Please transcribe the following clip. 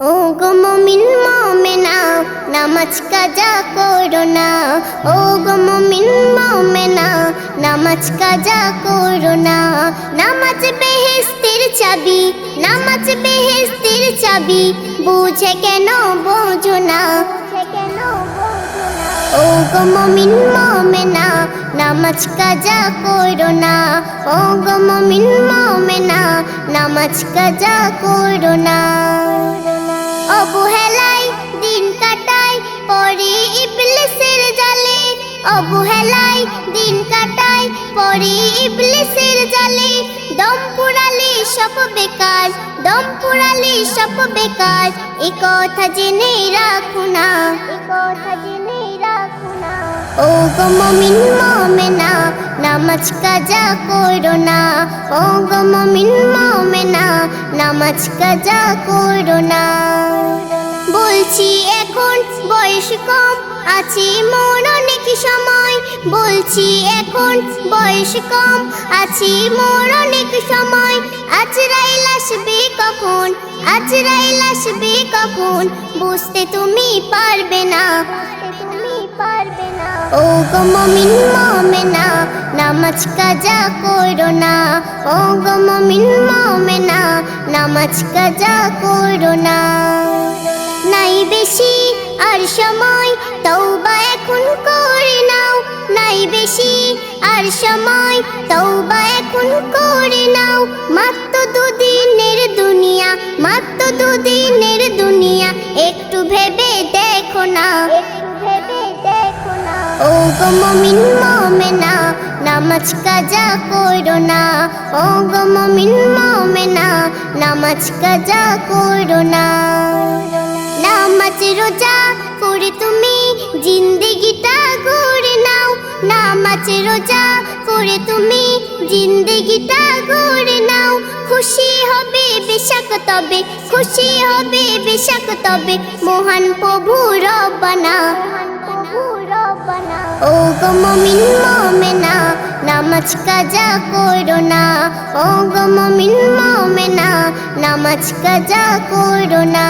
ও গো মমিন, নামাজ কাজা করো না। ও গো মমিন, নামাজ কাজা করো না। নামাজ বেহেস্তের চাবি, নামাজ বেহেস্তের চাবি, বুঝে কেন বোঝো না। ও গো মমিন, নামাজ কাজা করো না। ও গো মমেনা, নামাজ কাজা করো না। অবহেলায় দিন কাটায় পরে ইবলিসের জালে। দম পুরালে সব বেকার দম পুরালে সব বেকার। এ কথা জেনে রাখো না। এ কথা জেনে রাখো না। ও গো মমিন মমেনা নামাজ কাজা করো না। ও গো মমিন মমেনা নামাজ কাজা করো না। বলছি, এখন বয়স কম, আছে মোর অনেক সময়। বলছি, এখন বয়স কম, আছে মোর অনেক সময়। আজরাইল আসবে কখন? আজরাইল আসবে কখন? বুঝতে তুমি পারবে না। তুমি পারবে না। ও গো মমিন, মমেনা, নামাজ কাজা করো না। ও গো মমিন, মমেনা, নামাজ কাজা করো না। আর সময় তওবা এখন করে নাও নাই বেশি। আর সময় তওবা এখন করে নাও মাত্র দুদিনের দুনিয়া মাত্র দুদিনের দুনিয়া। একটু ভেবে দেখো না। একটু ভেবে দেখো না। ও গো মমিন মমেনা নামাজ কাজা করো না। ও গো মমিন মমেনা নামাজ কাজা করো না। জিন্দেগিটা গড়ে নাও, নামাজ রোজা করে তুমি জিন্দেগিটা গড়ে নাও। খুশি হবে বেশাক তবে, খুশি হবে বেশাক তবে, মহান প্রভু রব্বানা। ও গো মমিন মমেনা, নামাজ কাজা করো না। ও গো মমিন মমেনা, নামাজ কাজা করো না।